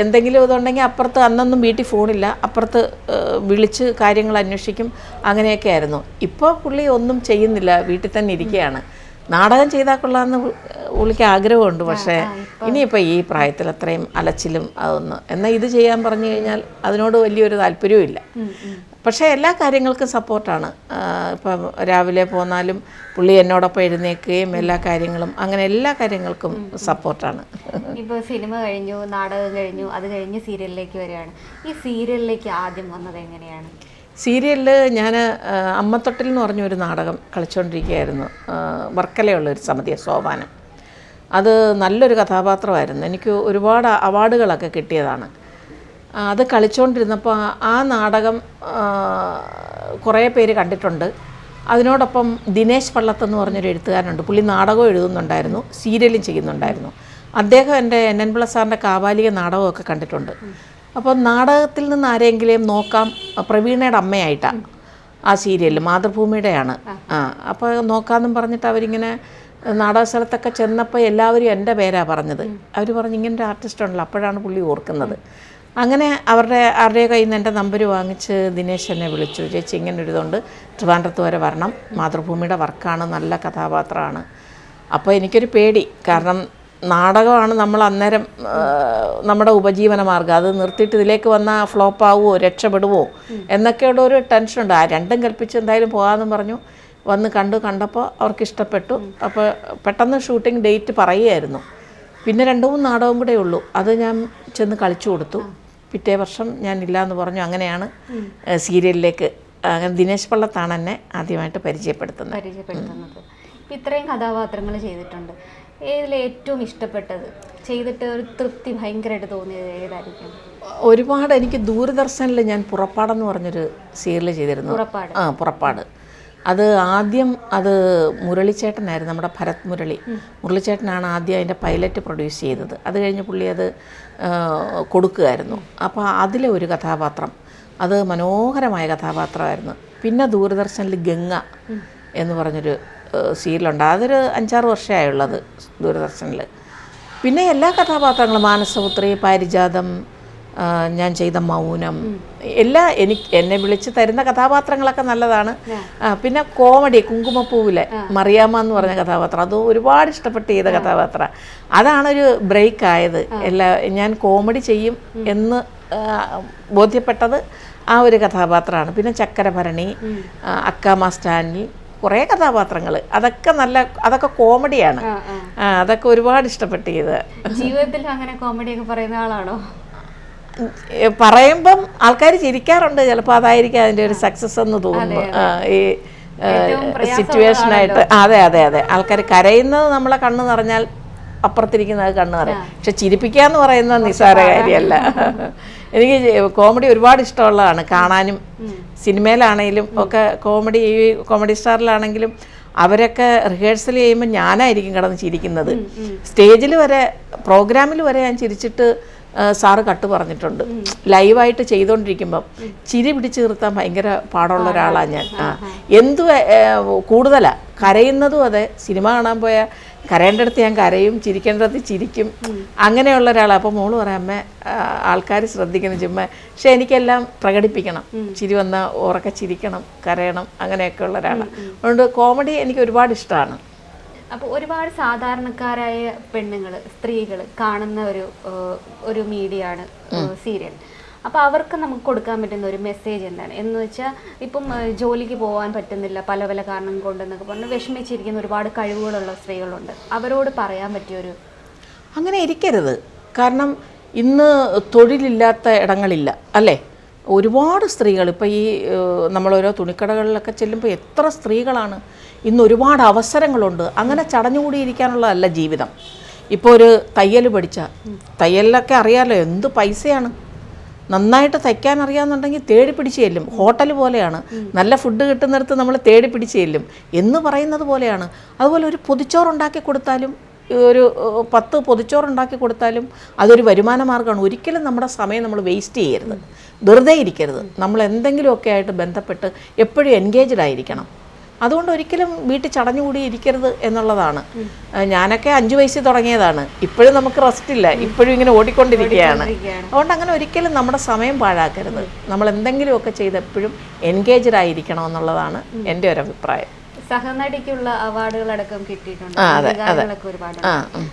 എന്തെങ്കിലും ഇതുണ്ടെങ്കിൽ അപ്പുറത്ത് അന്നൊന്നും വീട്ടിൽ ഫോണില്ല. അപ്പുറത്ത് വിളിച്ച് കാര്യങ്ങൾ അന്വേഷിക്കും. അങ്ങനെയൊക്കെ ആയിരുന്നു. ഇപ്പോൾ പുള്ളി ഒന്നും ചെയ്യുന്നില്ല. വീട്ടിൽ തന്നെ ഇരിക്കുകയാണ്. നാടകം ചെയ്താൽ കൊള്ളാമെന്ന് പുള്ളിക്ക് ആഗ്രഹമുണ്ട്. പക്ഷേ ഇനിയിപ്പോൾ ഈ പ്രായത്തിൽ അത്രയും അലച്ചിലും അതൊന്നും. എന്നാൽ ഇത് ചെയ്യാൻ പറഞ്ഞു കഴിഞ്ഞാൽ അതിനോട് വലിയൊരു താല്പര്യവും ഇല്ല. പക്ഷേ എല്ലാ കാര്യങ്ങൾക്കും സപ്പോർട്ടാണ്. ഇപ്പം രാവിലെ പോന്നാലും പുള്ളി എന്നോടൊപ്പം എഴുന്നേക്കുകയും എല്ലാ കാര്യങ്ങളും അങ്ങനെ എല്ലാ കാര്യങ്ങൾക്കും സപ്പോർട്ടാണ്. ഇപ്പോൾ സിനിമ കഴിഞ്ഞു നാടകം കഴിഞ്ഞു അത് കഴിഞ്ഞ് സീരിയലിലേക്ക് വരികയാണ്. ഈ സീരിയലിലേക്ക് ആദ്യം വന്നത് എങ്ങനെയാണ്? സീരിയലിൽ ഞാൻ അമ്മത്തൊട്ടിൽ എന്ന് പറഞ്ഞൊരു നാടകം കളിച്ചുകൊണ്ടിരിക്കുകയായിരുന്നു വർക്കലയുള്ളൊരു വർക്കലയുള്ള ഒരു സമിതിയ സോപാനം. അത് നല്ലൊരു കഥാപാത്രമായിരുന്നു. എനിക്ക് ഒരുപാട് അവാർഡുകളൊക്കെ കിട്ടിയതാണ്. അത് കളിച്ചുകൊണ്ടിരുന്നപ്പോൾ ആ- നാടകം കുറേ പേര് കണ്ടിട്ടുണ്ട്. അതിനോടൊപ്പം ദിനേശ് പള്ളത്ത് എന്ന് പറഞ്ഞൊരു എഴുത്തുകാരനുണ്ട്. പുള്ളി നാടകം എഴുതുന്നുണ്ടായിരുന്നു സീരിയലും ചെയ്യുന്നുണ്ടായിരുന്നു. അദ്ദേഹം എന്റെ എൻ എൻ പിള്ള സാറിന്റെ കാവാലിക നാടകമൊക്കെ കണ്ടിട്ടുണ്ട്. അപ്പോൾ നാടകത്തിൽ നിന്ന് ആരെങ്കിലും നോക്കാം പ്രവീണയുടെ അമ്മയായിട്ടാണ് ആ സീരിയലിൽ മാതൃഭൂമിയുടെയാണ്. ആ അപ്പോൾ നോക്കാമെന്നും പറഞ്ഞിട്ട് അവരിങ്ങനെ നാടക സ്ഥലത്തൊക്കെ ചെന്നപ്പോൾ എല്ലാവരും എന്റെ പേരാണ് പറഞ്ഞത്. അവർ പറഞ്ഞു ഇങ്ങനെ ഒരു ആർട്ടിസ്റ്റ് ഉണ്ടല്ലോ അപ്പോഴാണ് പുള്ളി ഓർക്കുന്നത്. അങ്ങനെ അവരുടെ ആരുടെ കയ്യിൽ നിന്ന് എന്റെ നമ്പർ വാങ്ങിച്ച് ദിനേശ് എന്നെ വിളിച്ചു. ചേച്ചി ഇങ്ങനെ ഒരു ട്രിവാൻഡ്രത്ത് വരെ വരണം. മാതൃഭൂമിയുടെ വർക്കാണ്. നല്ല കഥാപാത്രമാണ്. അപ്പോൾ എനിക്കൊരു പേടി. കാരണം നാടകമാണ് നമ്മൾ അന്നേരം നമ്മുടെ ഉപജീവന മാർഗം അത് നിർത്തിയിട്ട് ഇതിലേക്ക് വന്നാൽ ഫ്ലോപ്പ് ആവുമോ രക്ഷപ്പെടുമോ എന്നൊക്കെയുള്ള ഒരു ടെൻഷനുണ്ട്. ആ രണ്ടും കൽപ്പിച്ച് എന്തായാലും പോകാമെന്ന് പറഞ്ഞു. വന്ന് കണ്ടു കണ്ടപ്പോൾ അവർക്ക് ഇഷ്ടപ്പെട്ടു. അപ്പോൾ പെട്ടെന്ന് ഷൂട്ടിംഗ് ഡേറ്റ് പറയുമായിരുന്നു പിന്നെ രണ്ട് മൂന്ന് നാടകം കൂടെ ഉള്ളൂ. അത് ഞാൻ ചെന്ന് കളിച്ചു കൊടുത്തു. പിറ്റേ വർഷം ഞാൻ എന്ന് പറഞ്ഞു. അങ്ങനെയാണ് സീരിയലിലേക്ക് അങ്ങനെ ദിനേശ് പള്ളത്താണ് എന്നെ ആദ്യമായിട്ട് പരിചയപ്പെടുത്തുന്നത്. പരിചയപ്പെടുത്തുന്നത്. ഇപ്പം ഇത്രയും കഥാപാത്രങ്ങൾ ചെയ്തിട്ടുണ്ട്. ഏതിൽ ഏറ്റവും ഇഷ്ടപ്പെട്ടത്? ചെയ്തിട്ട് ഒരു തൃപ്തി ഭയങ്കരമായിട്ട് തോന്നിയത് ഏതായിരിക്കും? ഒരുപാട് എനിക്ക് ദൂരദർശനിൽ ഞാൻ പുറപ്പാടെന്ന് പറഞ്ഞൊരു സീരിയൽ ചെയ്തിരുന്നു. പുറപ്പാട്. ആ പുറപ്പാട്. അത് ആദ്യം അത് മുരളിച്ചേട്ടനായിരുന്നു നമ്മുടെ ഭരത് മുരളി. മുരളിച്ചേട്ടനാണ് ആദ്യം അതിന്റെ പൈലറ്റ് പ്രൊഡ്യൂസ് ചെയ്തത്. അത് കഴിഞ്ഞ് പുള്ളി അത് കൊടുക്കുകയായിരുന്നു അപ്പോൾ അതിലെ ഒരു കഥാപാത്രം അത് മനോഹരമായ കഥാപാത്രമായിരുന്നു. പിന്നെ ദൂരദർശനിൽ ഗംഗ എന്ന് പറഞ്ഞൊരു സീരിയലുണ്ട്. അതൊരു അഞ്ചാറ് വർഷമായുള്ളത് ദൂരദർശനിൽ. പിന്നെ എല്ലാ കഥാപാത്രങ്ങളും മാനസപുത്രി പാരിജാതം ഞാൻ ചെയ്ത മൗനം. എല്ലാ എനിക്ക് എന്നെ വിളിച്ച് തരുന്ന കഥാപാത്രങ്ങളൊക്കെ നല്ലതാണ്. പിന്നെ കോമഡി കുങ്കുമപ്പൂവിലെ മറിയാമ്മ എന്ന് പറഞ്ഞ കഥാപാത്രം. അത് ഒരുപാട് ഇഷ്ടപ്പെട്ട് ചെയ്ത കഥാപാത്രം. അതാണൊരു ബ്രേക്ക് ആയത് എല്ലാ ഞാൻ കോമഡി ചെയ്യും എന്ന് ബോധ്യപ്പെട്ടത് ആ ഒരു കഥാപാത്രമാണ്. പിന്നെ ചക്കരഭരണി അക്കാമ സ്റ്റാൻലി കുറേ കഥാപാത്രങ്ങൾ അതൊക്കെ നല്ല അതൊക്കെ കോമഡിയാണ്. അതൊക്കെ ഒരുപാട് ഇഷ്ടപ്പെട്ട് ചെയ്ത് ജീവിതത്തിൽ അങ്ങനെ കോമഡിയൊക്കെ പറയുന്ന ആളാണോ? പറയുമ്പം ആൾക്കാർ ചിരിക്കാറുണ്ട്. ചിലപ്പോൾ അതായിരിക്കും അതിന്റെ ഒരു സക്സസ് എന്ന് തോന്നുന്നു. ഈ സിറ്റുവേഷനായിട്ട് അതെ അതെ അതെ. ആൾക്കാർ കരയുന്നത് നമ്മളെ കണ്ണു നിറഞ്ഞാൽ അപ്പുറത്തിരിക്കുന്നത് കണ്ണ് നിറയും. പക്ഷെ ചിരിപ്പിക്കുക എന്ന് പറയുന്നത് നിസ്സാര കാര്യമല്ല. എനിക്ക് കോമഡി ഒരുപാട് ഇഷ്ടമുള്ളതാണ്. കാണാനും സിനിമയിലാണെങ്കിലും ഒക്കെ കോമഡി ഈ കോമഡി സ്റ്റാറിലാണെങ്കിലും അവരൊക്കെ റിഹേഴ്സൽ ചെയ്യുമ്പോൾ ഞാനായിരിക്കും കിടന്ന് ചിരിക്കുന്നത്. സ്റ്റേജിൽ വരെ പ്രോഗ്രാമിൽ വരെ ഞാൻ ചിരിച്ചിട്ട് സാറ് കട്ട് പറഞ്ഞിട്ടുണ്ട്. ലൈവായിട്ട് ചെയ്തുകൊണ്ടിരിക്കുമ്പം ചിരി പിടിച്ചു നിർത്താൻ ഭയങ്കര പാടുള്ള ഒരാളാണ് ഞാൻ. ആ. എന്തു കൂടുതലാണ് കരയുന്നതും അതെ. സിനിമ കാണാൻ പോയാൽ കരയേണ്ടടുത്ത് ഞാൻ കരയും ചിരിക്കേണ്ടടുത്ത് ചിരിക്കും. അങ്ങനെയുള്ള ഒരാളാണ് അപ്പോൾ മോൾ പറയാം അമ്മ ആൾക്കാർ ശ്രദ്ധിക്കുന്നു ചുമ്മ. പക്ഷെ എനിക്കെല്ലാം പ്രകടിപ്പിക്കണം. ചിരി വന്നാൽ ഉറക്കെ ചിരിക്കണം കരയണം അങ്ങനെയൊക്കെ ഉള്ള ഒരാളാണ് അതുകൊണ്ട് കോമഡി എനിക്ക് ഒരുപാട് ഇഷ്ടമാണ് അപ്പോൾ ഒരുപാട് സാധാരണക്കാരായ പെണ്ണുങ്ങൾ സ്ത്രീകൾ കാണുന്ന ഒരു ഒരു മീഡിയ ആണ് സീരിയൽ. അപ്പോൾ അവർക്ക് നമുക്ക് കൊടുക്കാൻ പറ്റുന്ന ഒരു മെസ്സേജ് എന്താണ്? എന്ന് വെച്ചാൽ ഇപ്പം ജോലിക്ക് പോകാൻ പറ്റുന്നില്ല പല പല കാരണം കൊണ്ടെന്നൊക്കെ പറഞ്ഞ് വിഷമിച്ചിരിക്കുന്ന ഒരുപാട് കഴിവുകളുള്ള സ്ത്രീകളുണ്ട്. അവരോട് പറയാൻ പറ്റിയൊരു അങ്ങനെ ഇരിക്കരുത്. കാരണം ഇന്ന് തൊഴിലില്ലാത്ത ഇടങ്ങളില്ല അല്ലേ? ഒരുപാട് സ്ത്രീകൾ ഇപ്പോൾ ഈ നമ്മളോരോ തുണിക്കടകളിലൊക്കെ ചെല്ലുമ്പോൾ എത്ര സ്ത്രീകളാണ് ഇന്ന് ഒരുപാട് അവസരങ്ങളുണ്ട്. അങ്ങനെ ചടഞ്ഞുകൂടിയിരിക്കാനുള്ളതല്ല ജീവിതം. ഇപ്പോൾ ഒരു തയ്യൽ പഠിച്ച തയ്യലിലൊക്കെ അറിയാമല്ലോ എന്ത് പൈസയാണ്. നന്നായിട്ട് തയ്ക്കാൻ അറിയാമെന്നുണ്ടെങ്കിൽ തേടി പിടിച്ച് ചെല്ലും. ഹോട്ടൽ പോലെയാണ്. നല്ല ഫുഡ് കിട്ടുന്നിടത്ത് നമ്മൾ തേടി പിടിച്ച് ചെല്ലും. എന്ന് പറയുന്നത് പോലെയാണ്. അതുപോലെ ഒരു പൊതിച്ചോറുണ്ടാക്കി കൊടുത്താലും ഒരു പത്ത് പൊതിച്ചോറുണ്ടാക്കി കൊടുത്താലും അതൊരു വരുമാന മാർഗമാണ്. ഒരിക്കലും നമ്മുടെ സമയം നമ്മൾ വേസ്റ്റ് ചെയ്യരുത്. വെറുതെ ഇരിക്കരുത്. നമ്മൾ എന്തെങ്കിലുമൊക്കെ ആയിട്ട് ബന്ധപ്പെട്ട് എപ്പോഴും എൻഗേജ്ഡ് ആയിരിക്കണം. അതുകൊണ്ട് ഒരിക്കലും വീട്ടിൽ ചടഞ്ഞുകൂടി ഇരിക്കരുത് എന്നുള്ളതാണ്. ഞാനൊക്കെ അഞ്ചു വയസ്സിൽ തുടങ്ങിയതാണ്. ഇപ്പോഴും നമുക്ക് റെസ്റ്റ് ഇല്ല. ഇപ്പോഴും ഇങ്ങനെ ഓടിക്കൊണ്ടിരിക്കുകയാണ്. അതുകൊണ്ട് അങ്ങനെ ഒരിക്കലും നമ്മുടെ സമയം പാഴാക്കരുത്. നമ്മൾ എന്തെങ്കിലുമൊക്കെ ചെയ്ത് എപ്പോഴും എൻഗേജ്ഡ് ആയിരിക്കണം എന്നുള്ളതാണ് എന്റെ ഒരു അഭിപ്രായം സഹനടിക്കുള്ള അവാർഡുകളടക്കം കിട്ടിയിട്ടുണ്ട്. അംഗീകാരങ്ങളൊക്കെ ഒരുപാട്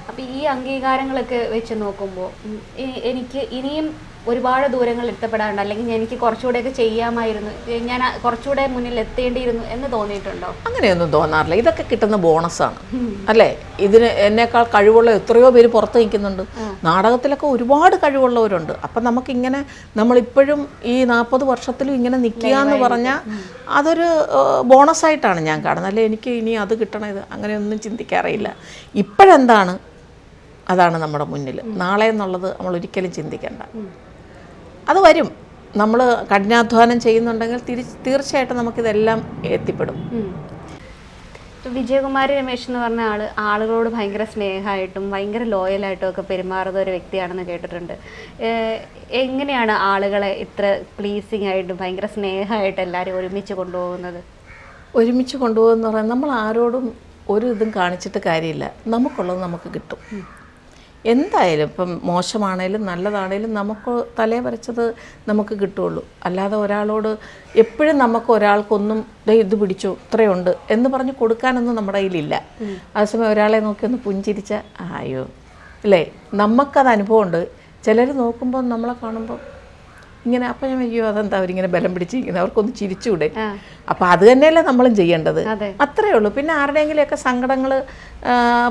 അപ്പൊ ഈ അംഗീകാരങ്ങളൊക്കെ വെച്ച് നോക്കുമ്പോൾ എനിക്ക് ഇനിയും ഒരുപാട് ദൂരങ്ങൾ എത്തപ്പെടാറുണ്ട്. അല്ലെങ്കിൽ എനിക്ക് കുറച്ചുകൂടെയൊക്കെ ചെയ്യാമായിരുന്നു. ഞാൻ കുറച്ചുകൂടെ മുന്നിൽ എത്തേണ്ടിയിരുന്നു എന്ന് തോന്നിയിട്ടുണ്ടോ? അങ്ങനെയൊന്നും തോന്നാറില്ല. ഇതൊക്കെ കിട്ടുന്ന ബോണസാണ്. അല്ലേ? ഇതിന് എന്നേക്കാൾ കഴിവുള്ള എത്രയോ പേര് പുറത്ത് നിൽക്കുന്നുണ്ട്. നാടകത്തിലൊക്കെ ഒരുപാട് കഴിവുള്ളവരുണ്ട്. അപ്പം നമുക്കിങ്ങനെ നമ്മളിപ്പോഴും ഈ നാൽപ്പത് വർഷത്തിലും ഇങ്ങനെ നിൽക്കുക എന്ന് പറഞ്ഞാൽ അതൊരു ബോണസായിട്ടാണ് ഞാൻ കാണുന്നത്. അല്ലെ? എനിക്ക് ഇനി അത് കിട്ടണം ഇത് അങ്ങനെയൊന്നും ചിന്തിക്കാറില്ല ഇപ്പോഴെന്താണ്? അതാണ് നമ്മുടെ മുന്നിൽ. നാളെ എന്നുള്ളത് നമ്മൾ ഒരിക്കലും ചിന്തിക്കേണ്ട. അത് വരും. നമ്മൾ കഠിനാധ്വാനം ചെയ്യുന്നുണ്ടെങ്കിൽ തിരിച്ച് തീർച്ചയായിട്ടും നമുക്കിതെല്ലാം എത്തിപ്പെടും. വിജയകുമാരി രമേശ് എന്ന് പറഞ്ഞ ആൾ ആളുകളോട് ഭയങ്കര സ്നേഹമായിട്ടും ഭയങ്കര ലോയലായിട്ടും ഒക്കെ പെരുമാറുന്ന ഒരു വ്യക്തിയാണെന്ന് കേട്ടിട്ടുണ്ട്. എങ്ങനെയാണ് ആളുകളെ ഇത്ര പ്ലീസിങ് ആയിട്ടും ഭയങ്കര സ്നേഹമായിട്ട് എല്ലാവരും ഒരുമിച്ച് കൊണ്ടുപോകുന്നത്? ഒരുമിച്ച് കൊണ്ടുപോകുന്ന പറഞ്ഞാൽ നമ്മൾ ആരോടും ഒരു ഇതും കാണിച്ചിട്ട് കാര്യമില്ല. നമുക്കുള്ളത് നമുക്ക് കിട്ടും. എന്തായാലും ഇപ്പം മോശമാണേലും നല്ലതാണേലും നമുക്ക് തലേ വരച്ചത് നമുക്ക് കിട്ടുള്ളൂ. അല്ലാതെ ഒരാളോട് എപ്പോഴും നമുക്ക് ഒരാൾക്കൊന്നും ഇത് പിടിച്ചു ഇത്രയുണ്ട് എന്ന് പറഞ്ഞ് കൊടുക്കാനൊന്നും നമ്മുടെ കയ്യിലില്ല. അതേസമയം ഒരാളെ നോക്കി ഒന്ന് പുഞ്ചിരിച്ച ആയോ അല്ലേ? നമുക്കത് അനുഭവമുണ്ട്. ചിലർ നോക്കുമ്പോൾ നമ്മളെ കാണുമ്പോൾ ഇങ്ങനെ അപ്പം ഞാൻ അയ്യോ അതെന്താ അവരിങ്ങനെ ബലം പിടിച്ചിരിക്കുന്നത്? അവർക്കൊന്ന് ചിരിച്ചുകൂടെ അപ്പം അത് തന്നെയല്ലേ നമ്മളും ചെയ്യേണ്ടത്. അതെ. അത്രയേ ഉള്ളൂ. പിന്നെ ആരുടെയെങ്കിലുമൊക്കെ സങ്കടങ്ങൾ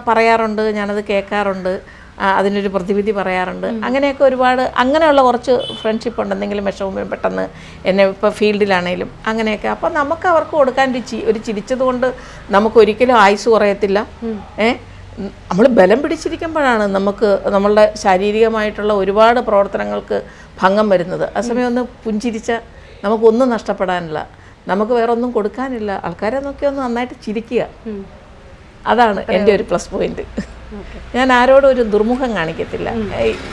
പറയാറുണ്ട് ഞാനത് കേൾക്കാറുണ്ട്. അതിനൊരു പ്രതിവിധി പറയാറുണ്ട്. അങ്ങനെയൊക്കെ ഒരുപാട് അങ്ങനെയുള്ള കുറച്ച് ഫ്രണ്ട്ഷിപ്പ് ഉണ്ട്. എന്തെങ്കിലും വിഷമം പെട്ടെന്ന് എന്നെ ഇപ്പോൾ ഫീൽഡിലാണേലും അങ്ങനെയൊക്കെ. അപ്പോൾ നമുക്ക് അവർക്ക് കൊടുക്കാൻ ഒരു ചി ഒരു ചിരിച്ചത് കൊണ്ട് നമുക്ക് ഒരിക്കലും ആയുസ് കുറയത്തില്ല. ഏ? നമ്മൾ ബലം പിടിച്ചിരിക്കുമ്പോഴാണ് നമുക്ക് നമ്മളുടെ ശാരീരികമായിട്ടുള്ള ഒരുപാട് പ്രവർത്തനങ്ങൾക്ക് ഭംഗം വരുന്നത്. ആ സമയം ഒന്ന് പുഞ്ചിരിച്ച നമുക്കൊന്നും നഷ്ടപ്പെടാനില്ല. നമുക്ക് വേറെ ഒന്നും കൊടുക്കാനില്ല. ആൾക്കാരെ നോക്കി ഒന്ന് നന്നായിട്ട് ചിരിക്കുക. അതാണ് എന്റെ ഒരു പ്ലസ് പോയിന്റ് ഞാൻ ആരോടും ഒരു ദുർമുഖം കാണിക്കത്തില്ല.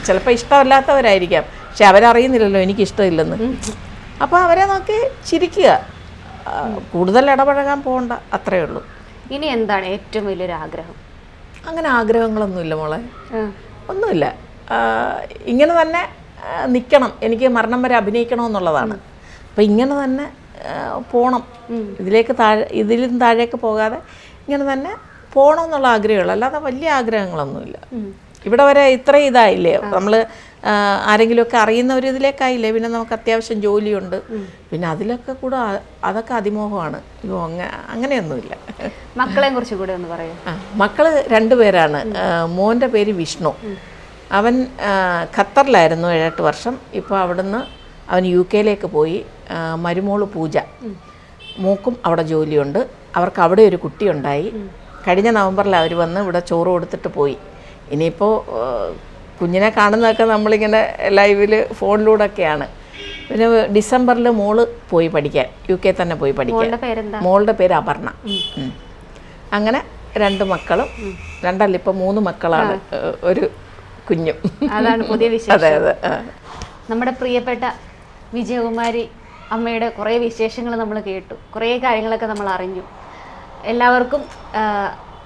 ചിലപ്പോൾ ഇഷ്ടമല്ലാത്തവരായിരിക്കാം. പക്ഷെ അവരറിയുന്നില്ലല്ലോ എനിക്ക് ഇഷ്ടമില്ലെന്ന് അപ്പോൾ അവരെ നോക്കി ചിരിക്കുക. കൂടുതൽ ഇടപഴകാൻ പോകണ്ട അത്രേ ഉള്ളൂ. ഇനി എന്താണ് ഏറ്റവും വലിയൊരു ആഗ്രഹം? അങ്ങനെ ആഗ്രഹങ്ങളൊന്നുമില്ല മോളെ. ഒന്നുമില്ല. ഇങ്ങനെ തന്നെ നിൽക്കണം എനിക്ക് മരണം വരെ അഭിനയിക്കണമെന്നുള്ളതാണ്. അപ്പം ഇങ്ങനെ തന്നെ പോകണം ഇതിലേക്ക് താഴെ ഇതിലും താഴേക്ക് പോകാതെ ഇങ്ങനെ തന്നെ പോകണം എന്നുള്ള ആഗ്രഹമുള്ളൂ. അല്ലാതെ വലിയ ആഗ്രഹങ്ങളൊന്നുമില്ല. ഇവിടെ വരെ ഇത്ര ഇതായില്ലേ? നമ്മൾ ആരെങ്കിലുമൊക്കെ അറിയുന്ന ഒരു ഇതിലേക്കായില്ലേ പിന്നെ നമുക്ക് അത്യാവശ്യം ജോലിയുണ്ട്. പിന്നെ അതിലൊക്കെ കൂടെ അതൊക്കെ അതിമോഹമാണ്. അയ്യോ അങ്ങനെയൊന്നുമില്ല. മക്കളെ കുറിച്ച് കൂടെ ഒന്ന് പറയൂ. മക്കൾ രണ്ടുപേരാണ് മോന്റെ പേര് വിഷ്ണു. അവൻ ഖത്തറിലായിരുന്നു ഏഴെട്ട് വർഷം. ഇപ്പോൾ അവിടുന്ന് അവൻ യു കെയിലേക്ക് പോയി. മരുമോൾ പൂജ. മൂക്കും അവിടെ ജോലിയുണ്ട്. അവർക്ക് അവിടെ ഒരു കുട്ടിയുണ്ടായി. കഴിഞ്ഞ നവംബറിൽ അവർ വന്ന് ഇവിടെ ചോറ് കൊടുത്തിട്ട് പോയി. ഇനിയിപ്പോൾ കുഞ്ഞിനെ കാണുന്നതൊക്കെ നമ്മളിങ്ങനെ ലൈവിൽ ഫോണിലൂടെയൊക്കെയാണ്. പിന്നെ ഡിസംബറിൽ മോൾ പോയി പഠിക്കാൻ യു കെ തന്നെ പോയി പഠിക്കാൻ. മോളുടെ പേര് അപർണ. അങ്ങനെ രണ്ട് മക്കളും രണ്ടല്ല ഇപ്പം മൂന്ന് മക്കളാണ് ഒരു കുഞ്ഞും. അതാണ് പുതിയ വിശേഷം. അതെ അതെ നമ്മുടെ പ്രിയപ്പെട്ട വിജയകുമാരി അമ്മയുടെ കുറേ വിശേഷങ്ങൾ നമ്മൾ കേട്ടു. കുറേ കാര്യങ്ങളൊക്കെ നമ്മൾ അറിഞ്ഞു എല്ലാവർക്കും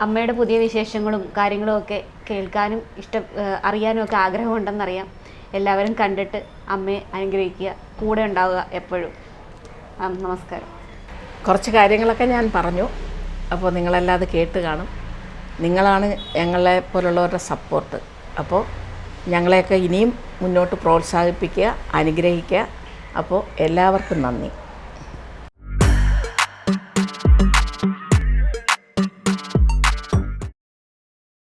അമ്മയുടെ പുതിയ വിശേഷങ്ങളും കാര്യങ്ങളും ഒക്കെ കേൾക്കാനും ഇഷ്ടം അറിയാനും ഒക്കെ ആഗ്രഹമുണ്ടെന്നറിയാം. എല്ലാവരും കണ്ടിട്ട് അമ്മയെ അനുഗ്രഹിക്കുക കൂടെ ഉണ്ടാവുക എപ്പോഴും. നമസ്കാരം. കുറച്ച് കാര്യങ്ങളൊക്കെ ഞാൻ പറഞ്ഞു. അപ്പോൾ നിങ്ങളെല്ലാം അത് കേട്ട് കാണും. നിങ്ങളാണ് ഞങ്ങളെ പോലുള്ളവരുടെ സപ്പോർട്ട് അപ്പോൾ ഞങ്ങളെയൊക്കെ ഇനിയും മുന്നോട്ട് പ്രോത്സാഹിപ്പിക്കുക അനുഗ്രഹിക്കുക. അപ്പോൾ എല്ലാവർക്കും നന്ദി.